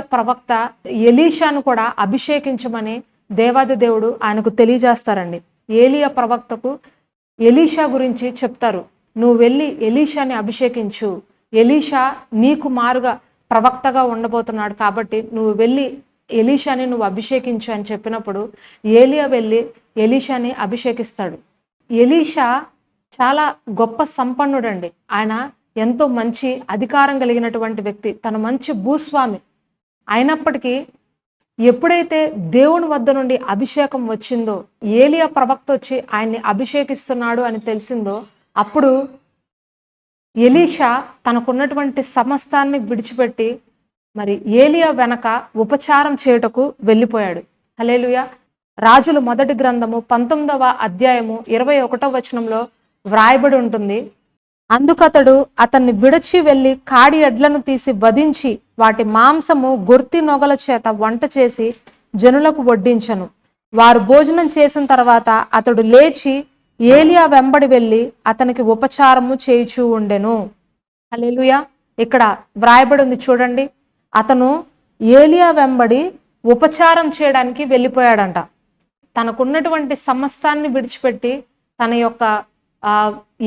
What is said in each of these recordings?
ప్రవక్త ఎలీషాను కూడా అభిషేకించమని దేవాది దేవుడు ఆయనకు తెలియజేస్తారండి. ఏలియా ప్రవక్తకు ఎలీషా గురించి చెప్తారు. నువ్వు వెళ్ళి ఎలీషాని అభిషేకించు. ఎలీషా నీకు మారుగా ప్రవక్తగా ఉండబోతున్నాడు కాబట్టి నువ్వు వెళ్ళి ఎలీషాని నువ్వు అభిషేకించు అని చెప్పినప్పుడు ఏలియా వెళ్ళి ఎలీషాని అభిషేకిస్తాడు. ఎలీషా చాలా గొప్ప సంపన్నుడండి. ఆయన ఎంతో మంచి అధికారం కలిగినటువంటి వ్యక్తి. తన మంచి భూస్వామి. అయినప్పటికీ ఎప్పుడైతే దేవుని వద్ద నుండి అభిషేకం వచ్చిందో ఏలియా ప్రవక్త వచ్చి ఆయన్ని అభిషేకిస్తున్నాడు అని తెలిసిందో అప్పుడు ఎలీషా తనకున్నటువంటి సమస్తాన్ని విడిచిపెట్టి మరి ఏలియా వెనక ఉపచారం చేయుటకు వెళ్ళిపోయాడు. హలేలుయ రాజుల మొదటి గ్రంథము పంతొమ్మిదవ అధ్యాయము ఇరవై ఒకటవ వచనంలో వ్రాయబడి ఉంటుంది. అందుకతడు అతన్ని విడిచి వెళ్ళి కాడి ఎడ్లను తీసి వధించి వాటి మాంసము గుర్తి నొగల చేత వంట చేసి జనులకు వడ్డించను. వారు భోజనం చేసిన తర్వాత అతడు లేచి ఏలియా వెంబడి వెళ్ళి అతనికి ఉపచారము చేయుచూ ఉండెను. అలెలుయా ఇక్కడ వ్రాయబడి ఉంది చూడండి. అతను ఏలియా వెంబడి ఉపచారం చేయడానికి వెళ్ళిపోయాడంట. తనకున్నటువంటి సమస్తాన్ని విడిచిపెట్టి తన యొక్క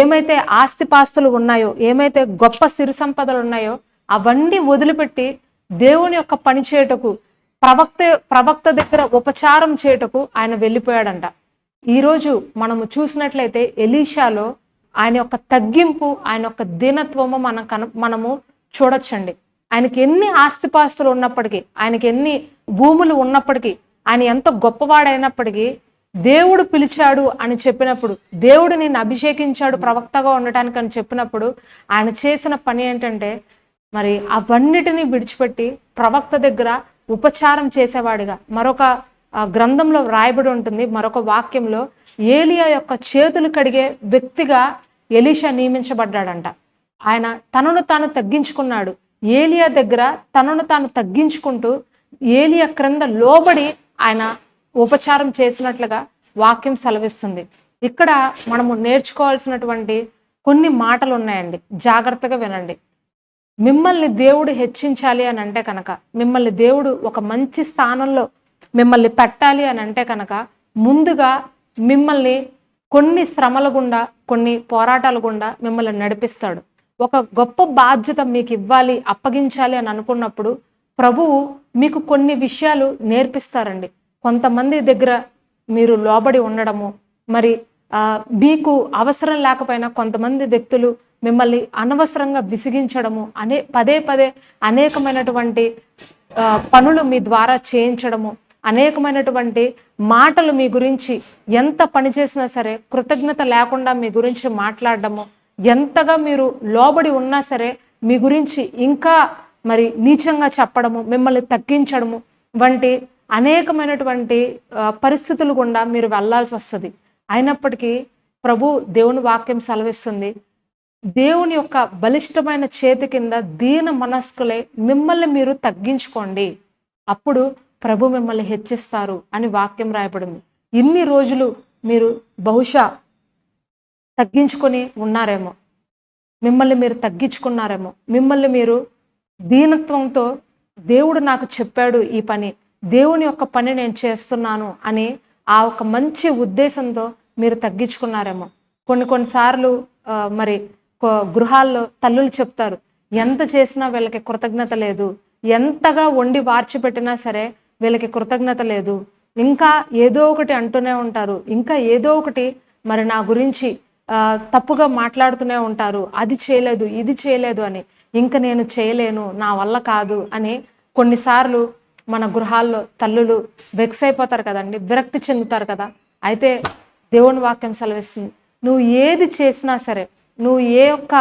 ఏమైతే ఆస్తిపాస్తులు ఉన్నాయో ఏమైతే గొప్ప సిరి సంపదలు ఉన్నాయో అవన్నీ వదిలిపెట్టి దేవుని యొక్క పని చేయుటకు ప్రవక్త ప్రవక్త దగ్గర ఉపచారం చేయుటకు ఆయన వెళ్ళిపోయాడంట. ఈరోజు మనము చూసినట్లయితే ఎలీషాలో ఆయన యొక్క తగ్గింపు ఆయన యొక్క దీనత్వము మనం కన మనము చూడొచ్చండి. ఆయనకి ఎన్ని ఆస్తిపాస్తులు ఉన్నప్పటికీ ఆయనకి ఎన్ని భూములు ఉన్నప్పటికీ ఆయన ఎంత గొప్పవాడైనప్పటికీ దేవుడు పిలిచాడు అని చెప్పినప్పుడు దేవుడు నిన్ను అభిషేకించాడు ప్రవక్తగా ఉండటానికి అని చెప్పినప్పుడు ఆయన చేసిన పని ఏంటంటే మరి అవన్నిటిని విడిచిపెట్టి ప్రవక్త దగ్గర ఉపచారం చేసేవాడిగా. మరొక గ్రంథంలో వ్రాయబడి ఉంటుంది మరొక వాక్యంలో ఏలియా యొక్క చేతులు కడిగే వ్యక్తిగా ఎలీషా నియమించబడ్డాడంట. ఆయన తనను తాను తగ్గించుకున్నాడు. ఏలియా దగ్గర తనను తాను తగ్గించుకుంటూ ఏలియా క్రింద లోబడి ఆయన ఉపచారం చేసినట్లుగా వాక్యం సెలవిస్తుంది. ఇక్కడ మనము నేర్చుకోవాల్సినటువంటి కొన్ని మాటలు ఉన్నాయండి జాగ్రత్తగా వినండి. మిమ్మల్ని దేవుడు హెచ్చించాలి అని అంటే కనుక మిమ్మల్ని దేవుడు ఒక మంచి స్థానంలో మిమ్మల్ని పెట్టాలి అని అంటే కనుక ముందుగా మిమ్మల్ని కొన్ని శ్రమల గుండా కొన్ని పోరాటాల గుండా మిమ్మల్ని నడిపిస్తాడు. ఒక గొప్ప బాధ్యత మీకు ఇవ్వాలి అప్పగించాలి అని అనుకున్నప్పుడు ప్రభువు మీకు కొన్ని విషయాలు నేర్పిస్తారండి. కొంతమంది దగ్గర మీరు లోబడి ఉండడము మరి మీకు అవసరం లేకపోయినా కొంతమంది వ్యక్తులు మిమ్మల్ని అనవసరంగా విసిగించడము అనే పదే పదే అనేకమైనటువంటి పనులు మీ ద్వారా చేయించడము అనేకమైనటువంటి మాటలు మీ గురించి ఎంత పని చేసినా సరే కృతజ్ఞత లేకుండా మీ గురించి మాట్లాడడము ఎంతగా మీరు లోబడి ఉన్నా సరే మీ గురించి ఇంకా మరి నీచంగా చెప్పడము మిమ్మల్ని తగ్గించడము వంటి అనేకమైనటువంటి పరిస్థితులు గుండా మీరు వెళ్ళాల్సి వస్తుంది అయినప్పటికీ ప్రభు దేవుని వాక్యం సెలవిస్తుంది. దేవుని యొక్క బలిష్టమైన చేతి కింద దీన మనస్కులే మిమ్మల్ని మీరు తగ్గించుకోండి. అప్పుడు ప్రభు మిమ్మల్ని హెచ్చిస్తారు అని వాక్యం రాయబడింది. ఇన్ని రోజులు మీరు బహుశా తగ్గించుకొని ఉన్నారేమో. మిమ్మల్ని మీరు తగ్గించుకున్నారేమో. మిమ్మల్ని మీరు దీనత్వంతో దేవుడు నాకు చెప్పాడు ఈ పని. దేవుని యొక్క పని నేను చేస్తున్నాను అని ఆ ఒక మంచి ఉద్దేశంతో మీరు తగ్గించుకున్నారేమో. కొన్ని కొన్నిసార్లు మరి గృహాల్లో తల్లులు చెప్తారు ఎంత చేసినా వీళ్ళకి కృతజ్ఞత లేదు. ఎంతగా వండి వార్చిపెట్టినా సరే వీళ్ళకి కృతజ్ఞత లేదు. ఇంకా ఏదో ఒకటి అంటూనే ఉంటారు. ఇంకా ఏదో ఒకటి మరి నా గురించి తప్పుగా మాట్లాడుతూనే ఉంటారు. అది చేయలేదు ఇది చేయలేదు అని. ఇంకా నేను చేయలేను నా వల్ల కాదు అని కొన్నిసార్లు మన గృహాల్లో తల్లులు వెక్స్ అయిపోతారు కదండి విరక్తి చెందుతారు కదా. అయితే దేవుని వాక్యం సెలవిస్తుంది. నువ్వు ఏది చేసినా సరే నువ్వు ఏ ఒక్క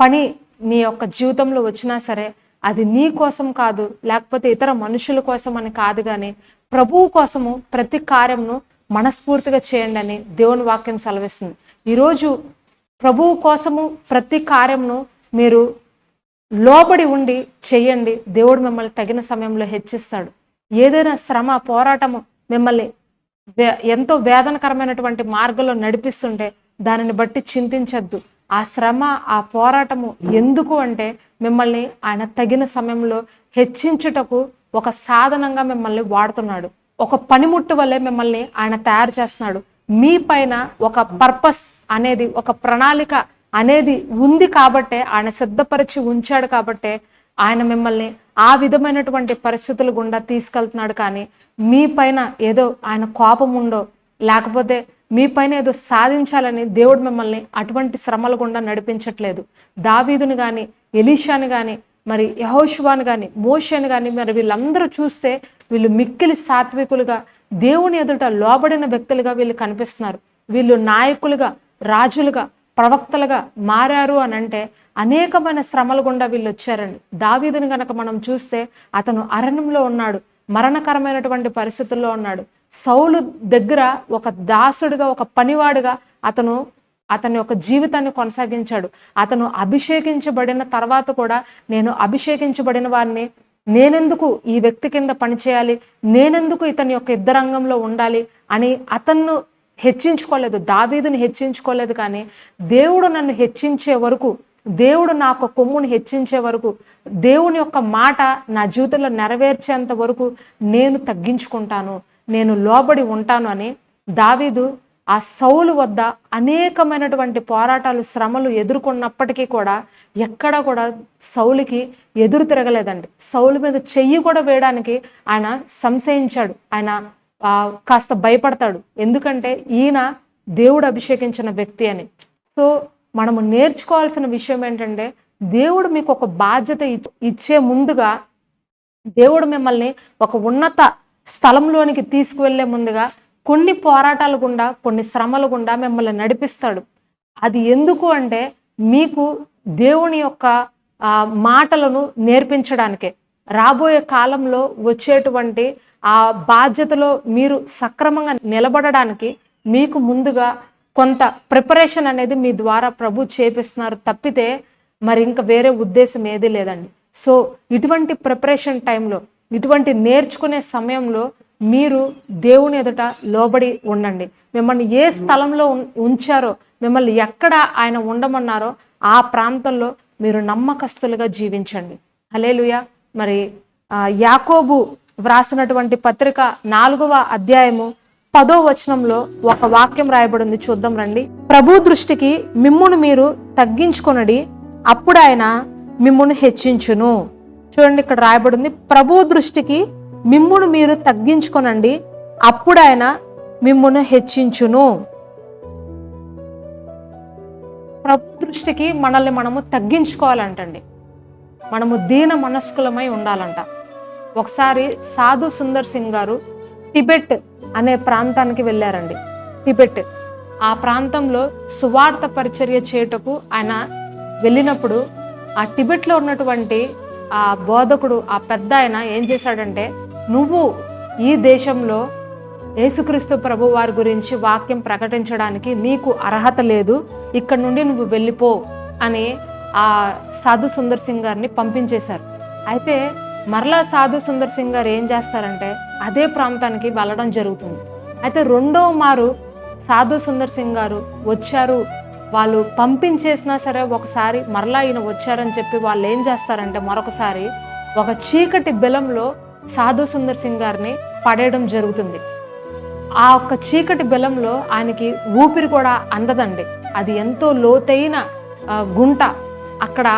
పని నీ యొక్క జీవితంలో వచ్చినా సరే అది నీ కోసం కాదు లేకపోతే ఇతర మనుషుల కోసం అని కాదు కానీ ప్రభువు కోసము ప్రతి కార్యంను మనస్ఫూర్తిగా చేయండి అని దేవుని వాక్యం సెలవిస్తుంది. ఈరోజు ప్రభువు కోసము ప్రతి కార్యంను మీరు లోబడి ఉండి చేయండి. దేవుడు మిమ్మల్ని తగిన సమయంలో హెచ్చిస్తాడు. ఏదైనా శ్రమ పోరాటము మిమ్మల్ని ఎంతో వేదనకరమైనటువంటి మార్గంలో నడిపిస్తుంటే దానిని బట్టి చింతించద్దు. ఆ శ్రమ ఆ పోరాటము ఎందుకు అంటే మిమ్మల్ని ఆయన తగిన సమయంలో హెచ్చించుటకు ఒక సాధనంగా మిమ్మల్ని వాడుతున్నాడు. ఒక పనిముట్టు వల్లే మిమ్మల్ని ఆయన తయారు చేస్తున్నాడు. మీ పైన ఒక పర్పస్ అనేది ఒక ప్రణాళిక అనేది ఉంది కాబట్టే ఆయన సిద్ధపరిచి ఉంచాడు కాబట్టే ఆయన మిమ్మల్ని ఆ విధమైనటువంటి పరిస్థితుల గుండా తీసుకెళ్తున్నాడు. కానీ మీ పైన ఏదో ఆయన కోపం ఉండో లేకపోతే మీ పైన ఏదో సాధించాలని దేవుడు మిమ్మల్ని అటువంటి శ్రమల గుండా నడిపించట్లేదు. దావీదుని కానీ ఎలీషాను కానీ మరి యహోశువాను కానీ మోషను కానీ మరి వీళ్ళందరూ చూస్తే వీళ్ళు మిక్కిలి సాత్వికులుగా దేవుని ఎదుట లోబడిన వ్యక్తులుగా వీళ్ళు కనిపిస్తున్నారు. వీళ్ళు నాయకులుగా రాజులుగా ప్రవక్తలుగా మారారు అని అంటే అనేకమైన శ్రమల గుండా వీళ్ళు వచ్చారండి. దావీదుని గనక మనం చూస్తే అతను అరణ్యంలో ఉన్నాడు మరణకరమైనటువంటి పరిస్థితుల్లో ఉన్నాడు. సౌలు దగ్గర ఒక దాసుడుగా ఒక పనివాడుగా అతను అతని యొక్క జీవితాన్ని కొనసాగించాడు. అతను అభిషేకించబడిన తర్వాత కూడా నేను అభిషేకించబడిన వారిని నేనెందుకు ఈ వ్యక్తి కింద పనిచేయాలి నేనెందుకు ఇతని యొక్క ఇద్దరంగంలో ఉండాలి? అని అతన్ను హెచ్చించుకోలేదు. దావీదుని హెచ్చించుకోలేదు కానీ దేవుడు నన్ను హెచ్చించే వరకు దేవుడు నా యొక్క కొమ్ముని హెచ్చించే వరకు దేవుని యొక్క మాట నా జీవితంలో నెరవేర్చేంత వరకు నేను తగ్గించుకుంటాను. నేను లోబడి ఉంటాను అని దావీదు ఆ సౌలు వద్ద అనేకమైనటువంటి పోరాటాలు శ్రమలు ఎదుర్కొన్నప్పటికీ కూడా ఎక్కడా కూడా సౌలుకి ఎదురు తిరగలేదండి. సౌలు మీద చెయ్యి కూడా వేయడానికి ఆయన సంశయించాడు. ఆయన ఆ, కాస్త భయపడతాడు. ఎందుకంటే ఈయన దేవుడు అభిషేకించిన వ్యక్తి అని. సో మనము నేర్చుకోవాల్సిన విషయం ఏంటంటే దేవుడు మీకు ఒక బాధ్యత ఇచ్చే ముందుగా దేవుడు మిమ్మల్ని ఒక ఉన్నత స్థలంలోనికి తీసుకువెళ్ళే ముందుగా కొన్ని పోరాటాలు గుండా కొన్ని శ్రమలు గుండా మిమ్మల్ని నడిపిస్తాడు. అది ఎందుకు అంటే మీకు దేవుని యొక్క మాటలను నేర్పించడానికే. రాబోయే కాలంలో వచ్చేటువంటి ఆ బాధ్యతలో మీరు సక్రమంగా నిలబడడానికి మీకు ముందుగా కొంత ప్రిపరేషన్ అనేది మీ ద్వారా ప్రభు చేపిస్తున్నారు తప్పితే మరి ఇంకా వేరే ఉద్దేశం ఏదీ లేదండి. సో ఇటువంటి ప్రిపరేషన్ టైంలో ఇటువంటి నేర్చుకునే సమయంలో మీరు దేవుని ఎదుట లోబడి ఉండండి. మిమ్మల్ని ఏ స్థలంలో ఉం- ఉంచారో మిమ్మల్ని ఎక్కడ ఆయన ఉండమన్నారో ఆ ప్రాంతంలో మీరు నమ్మకస్తులుగా జీవించండి. హలేలుయ మరి యాకోబు వ్రాసినటువంటి పత్రిక నాలుగవ అధ్యాయము పదో వచనంలో ఒక వాక్యం రాయబడింది. చూద్దాం రండి. ప్రభు దృష్టికి మిమ్మును మీరు తగ్గించుకొనడి అప్పుడు ఆయన మిమ్మును హెచ్చించును. చూడండి ఇక్కడ రాయబడింది ప్రభు దృష్టికి మిమ్మును మీరు తగ్గించుకొనండి అప్పుడు ఆయన మిమ్మును హెచ్చించును. ప్రభు దృష్టికి మనల్ని మనము తగ్గించుకోవాలంటండి. మనము దీన మనస్కులమై ఉండాలంట. ఒకసారి సాధు సుందర్ సింగ్ గారు టిబెట్ అనే ప్రాంతానికి వెళ్ళారండి. టిబెట్. ఆ ప్రాంతంలో సువార్త పరిచర్య చేయుటకు ఆయన వెళ్ళినప్పుడు ఆ టిబెట్లో ఉన్నటువంటి ఆ బోధకుడు ఆ పెద్ద ఆయన ఏం చేశాడంటే నువ్వు ఈ దేశంలో యేసుక్రీస్తు ప్రభు వారి గురించి వాక్యం ప్రకటించడానికి నీకు అర్హత లేదు. ఇక్కడ నుండి నువ్వు వెళ్ళిపో అని ఆ సాధు సుందర్ సింగ్ గారిని పంపించేశారు. అయితే మరలా సాధు సుందర్ సింగ్ గారు ఏం చేస్తారంటే అదే ప్రాంతానికి వెళ్ళడం జరుగుతుంది. అయితే రెండో మారు సాధు సుందర్ సింగ్ గారు వచ్చారు వాళ్ళు పంపించేసినా సరే ఒకసారి మరలా ఈయన వచ్చారని చెప్పి వాళ్ళు ఏం చేస్తారంటే మరొకసారి ఒక చీకటి బెలంలో సాధు సుందర్ సింగ్ గారిని పడేయడం జరుగుతుంది. ఆ ఒక్క చీకటి బెలంలో ఆయనకి ఊపిరి కూడా అందదండి. అది ఎంతో లోతైన గుంట. అక్కడ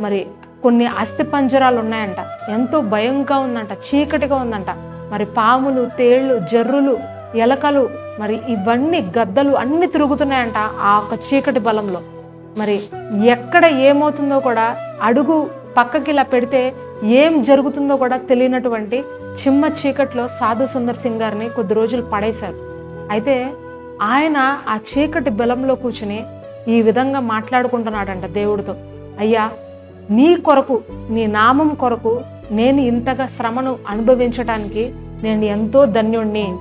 మరి కొన్ని అస్థి పంజరాలు ఉన్నాయంట. ఎంతో భయంగా ఉందంట చీకటిగా ఉందంట. మరి పాములు తేళ్ళు జర్రులు ఎలకలు మరి ఇవన్నీ గద్దలు అన్ని తిరుగుతున్నాయంట ఆ ఒక చీకటి బలంలో. మరి ఎక్కడ ఏమవుతుందో కూడా అడుగు పక్కకి ఇలా పెడితే ఏం జరుగుతుందో కూడా తెలియనటువంటి చిమ్మ చీకట్లో సాధు సుందర్ సింగ్ గారిని కొద్ది రోజులు పడేశారు. అయితే ఆయన ఆ చీకటి బలంలో కూర్చుని ఈ విధంగా మాట్లాడుకుంటున్నాడంట దేవుడితో. అయ్యా నీ కొరకు నీ నామం కొరకు నేను ఇంతగా శ్రమను అనుభవించడానికి నేను ఎంతో ధన్యుణ్ణి.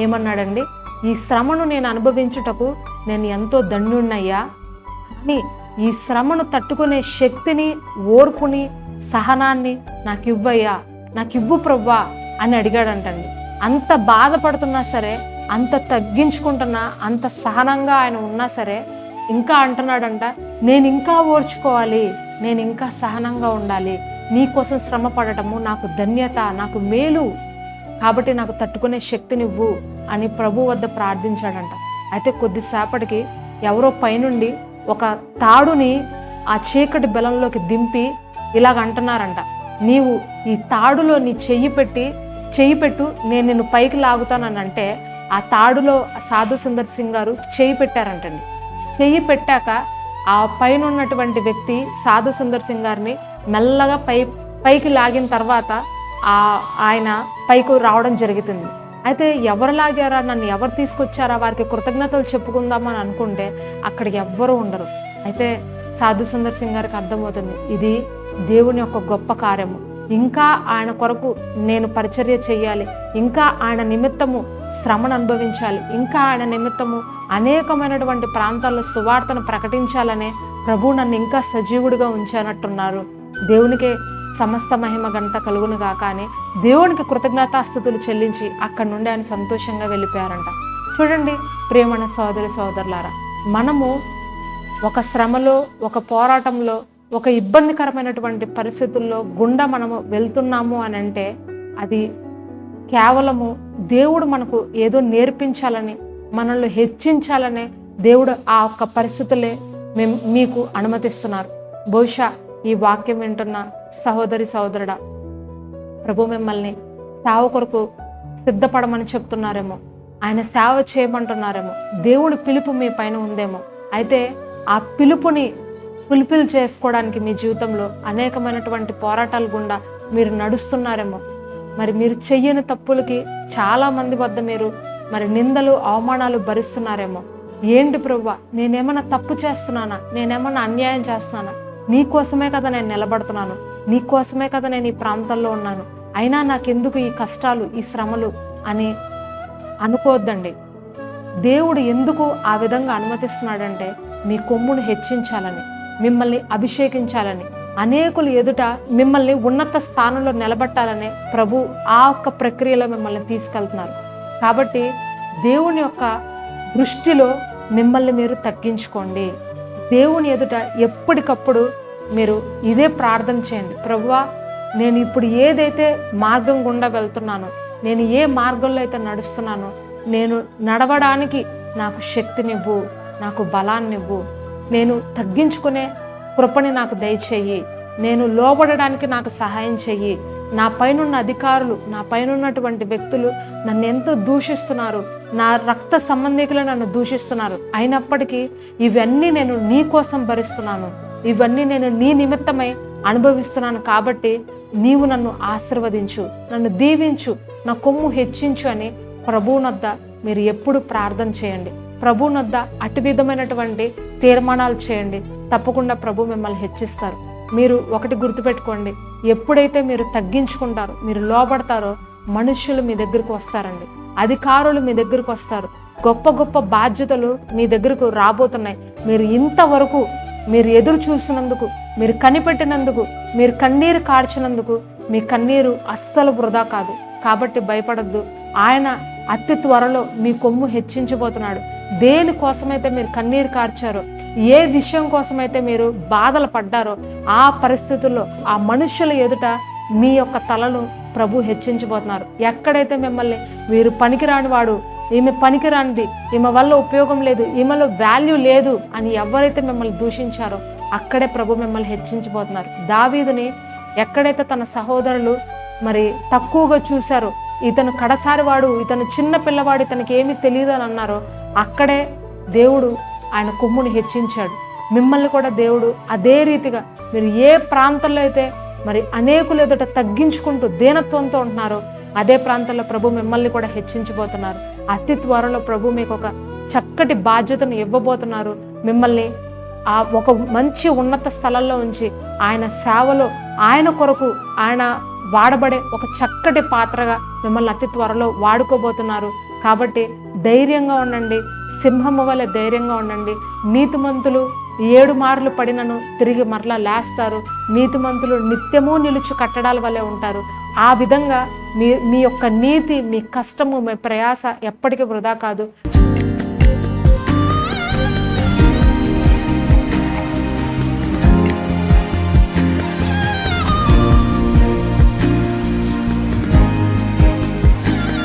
ఏమన్నాడండి? ఈ శ్రమను నేను అనుభవించుటకు నేను ఎంతో దండున్నయ్యా కానీ ఈ శ్రమను తట్టుకునే శక్తిని ఓర్పుని సహనాన్ని నాకు ఇవ్వయ్యా నాకు ఇవ్వు ప్రవ్వా అని అడిగాడంటండి. అంత బాధపడుతున్నా సరే అంత తగ్గించుకుంటున్నా అంత సహనంగా ఆయన ఉన్నా సరే ఇంకా అంటున్నాడంట నేను ఇంకా ఓర్చుకోవాలి నేను ఇంకా సహనంగా ఉండాలి. నీకోసం శ్రమ పడటము నాకు ధన్యత నాకు మేలు. కాబట్టి నాకు తట్టుకునే శక్తినివ్వు అని ప్రభు వద్ద ప్రార్థించాడంట. అయితే కొద్దిసేపటికి ఎవరో పైనుండి ఒక తాడుని ఆ చీకటి బెలంలోకి దింపి ఇలాగ అంటున్నారంట. నీవు ఈ తాడులో నీ చెయ్యి పెట్టి చెయ్యి పెట్టు నేను నిన్ను పైకి లాగుతానని అంటే ఆ తాడులో సాధు సుందర్ సింగ్ గారు చెయ్యి పెట్టారంటండి. చెయ్యి పెట్టాక ఆ పైన ఉన్నటువంటి వ్యక్తి సాధు సుందర్ సింగ్ గారిని మెల్లగా పై పైకి లాగిన తర్వాత ఆయన పైకి రావడం జరుగుతుంది. అయితే ఎవరు లాగారా? నన్ను ఎవరు తీసుకొచ్చారా? వారికి కృతజ్ఞతలు చెప్పుకుందామని అనుకుంటే అక్కడ ఎవ్వరూ ఉండరు. అయితే సాధు సుందర్ సింగ్ గారికి అర్థమవుతుంది. ఇది దేవుని యొక్క గొప్ప కార్యము. ఇంకా ఆయన కొరకు నేను పరిచర్య చేయాలి. ఇంకా ఆయన నిమిత్తము శ్రమను అనుభవించాలి. ఇంకా ఆయన నిమిత్తము అనేకమైనటువంటి ప్రాంతాల్లో సువార్తను ప్రకటించాలనే ప్రభు నన్ను ఇంకా సజీవుడిగా ఉంచానట్టున్నారు. దేవునికే సమస్త మహిమ గంట కలుగును గాక అని దేవునికి కృతజ్ఞతాస్థుతులు చెల్లించి అక్కడి నుండి ఆయన సంతోషంగా వెళ్ళిపోయారంట. చూడండి ప్రేమణ సోదరి సోదరులారా మనము ఒక శ్రమలో ఒక పోరాటంలో ఒక ఇబ్బందికరమైనటువంటి పరిస్థితుల్లో గుండా మనము వెళ్తున్నాము అని అంటే అది కేవలము దేవుడు మనకు ఏదో నేర్పించాలని మనల్ని హెచ్చించాలనే దేవుడు ఆ ఒక్క పరిస్థితులే మేము మీకు అనుమతిస్తున్నారు. బహుశా ఈ వాక్యం వింటున్న సహోదరి సహోదరుడా ప్రభు మిమ్మల్ని సేవ కొరకు సిద్ధపడమని చెప్తున్నారేమో. ఆయన సేవ చేయమంటున్నారేమో. దేవుడి పిలుపు మీ పైన ఉందేమో. అయితే ఆ పిలుపుని ఫుల్ఫిల్ చేసుకోవడానికి మీ జీవితంలో అనేకమైనటువంటి పోరాటాలు గుండా మీరు నడుస్తున్నారేమో. మరి మీరు చెయ్యని తప్పులకి చాలా మంది వద్ద మీరు మరి నిందలు అవమానాలు భరిస్తున్నారేమో. ఏంటి ప్రభు? నేనేమన్నా తప్పు చేస్తున్నానా? నేనేమన్నా అన్యాయం చేస్తున్నానా? నీ కోసమే కదా నేను నిలబడుతున్నాను. నీ కోసమే కదా నేను ఈ ప్రాంతంలో ఉన్నాను. అయినా నాకెందుకు ఈ కష్టాలు ఈ శ్రమలు అని అనుకోవద్దండి. దేవుడు ఎందుకు ఆ విధంగా అనుమతిస్తున్నాడంటే మీ కొమ్మును హెచ్చించాలని మిమ్మల్ని అభిషేకించాలని అనేకులు ఎదుట మిమ్మల్ని ఉన్నత స్థానంలో నిలబెట్టాలనే ప్రభు ఆ ఒక్క ప్రక్రియలో మిమ్మల్ని తీసుకెళ్తున్నారు. కాబట్టి దేవుని యొక్క దృష్టిలో మిమ్మల్ని మీరు తగ్గించుకోండి. దేవుని ఎదుట ఎప్పటికప్పుడు మీరు ఇదే ప్రార్థన చేయండి. ప్రభువా నేను ఇప్పుడు ఏదైతే మార్గం గుండా వెళ్తున్నానో నేను ఏ మార్గంలో అయితే నడుస్తున్నానో నేను నడవడానికి నాకు శక్తినివ్వు నాకు బలాన్నివ్వు. నేను తగ్గించుకునే కృపని నాకు దయచేయి. నేను లోబడడానికి నాకు సహాయం చెయ్యి. నా పైనున్న అధికారులు నా పైనున్నటువంటి వ్యక్తులు నన్ను ఎంతో దూషిస్తున్నారు. నా రక్త సంబంధికులు నన్ను దూషిస్తున్నారు. అయినప్పటికీ ఇవన్నీ నేను నీ కోసం భరిస్తున్నాను. ఇవన్నీ నేను నీ నిమిత్తమై అనుభవిస్తున్నాను కాబట్టి నీవు నన్ను ఆశీర్వదించు నన్ను దీవించు నా కొమ్ము హెచ్చించు అని ప్రభువునొద్ద మీరు ఎప్పుడు ప్రార్థన చేయండి. ప్రభువునొద్ద అటు విధమైనటువంటి తీర్మానాలు చేయండి. తప్పకుండా ప్రభు మిమ్మల్ని హెచ్చిస్తారు. మీరు ఒకటి గుర్తుపెట్టుకోండి. ఎప్పుడైతే మీరు తగ్గించుకుంటారో మీరు లోబడతారో మనుషులు మీ దగ్గరకు వస్తారండి. అధికారులు మీ దగ్గరకు వస్తారు. గొప్ప గొప్ప బాధ్యతలు మీ దగ్గరకు రాబోతున్నాయి. మీరు ఇంతవరకు మీరు ఎదురు చూసినందుకు మీరు కనిపెట్టినందుకు మీరు కన్నీరు కార్చినందుకు మీ కన్నీరు అస్సలు వృధా కాదు. కాబట్టి భయపడద్దు. ఆయన అతి త్వరలో మీ కొమ్ము హెచ్చించబోతున్నాడు. దేని కోసమైతే మీరు కన్నీరు కార్చారో ఏ విషయం కోసమైతే మీరు బాధలు పడ్డారో ఆ పరిస్థితుల్లో ఆ మనుష్యుల ఎదుట మీ యొక్క తలను ప్రభు హెచ్చించబోతున్నారు. ఎక్కడైతే మిమ్మల్ని మీరు పనికిరాని వాడు ఈమె పనికిరానిది ఈమె వల్ల ఉపయోగం లేదు ఈమెలో వాల్యూ లేదు అని ఎవరైతే మిమ్మల్ని దూషించారో అక్కడే ప్రభు మిమ్మల్ని హెచ్చించబోతున్నారు. దావీదుని ఎక్కడైతే తన సహోదరులు మరి తక్కువగా చూశారో ఇతను కడసారి వాడు ఇతను చిన్న పిల్లవాడు ఇతనికి ఏమీ తెలియదు అని అన్నారో అక్కడే దేవుడు ఆయన కొమ్ముని హెచ్చించాడు. మిమ్మల్ని కూడా దేవుడు అదే రీతిగా మీరు ఏ ప్రాంతంలో అయితే మరి అనేకులు ఎదుట తగ్గించుకుంటూ దీనత్వంతో ఉంటున్నారో అదే ప్రాంతంలో ప్రభు మిమ్మల్ని కూడా హెచ్చించబోతున్నారు. అతి త్వరలో ప్రభు మీకు ఒక చక్కటి బాధ్యతను ఇవ్వబోతున్నారు. మిమ్మల్ని ఆ ఒక మంచి ఉన్నత స్థలంలో ఉంచి ఆయన సేవలో ఆయన కొరకు ఆయన వాడబడే ఒక చక్కటి పాత్రగా మిమ్మల్ని అతి త్వరలో వాడుకోబోతున్నారు. కాబట్టి ధైర్యంగా ఉండండి. సింహము వల్ల ధైర్యంగా ఉండండి. నీతిమంతులు ఏడు మార్లు పడినను తిరిగి మరలా లేస్తారు. నీతిమంతులు నిత్యము నిలుచు కట్టడాల వలె ఉంటారు. ఆ విధంగా మీ మీ యొక్క నీతి మీ కష్టము మీ ప్రయాస ఎప్పటికీ వృధా కాదు.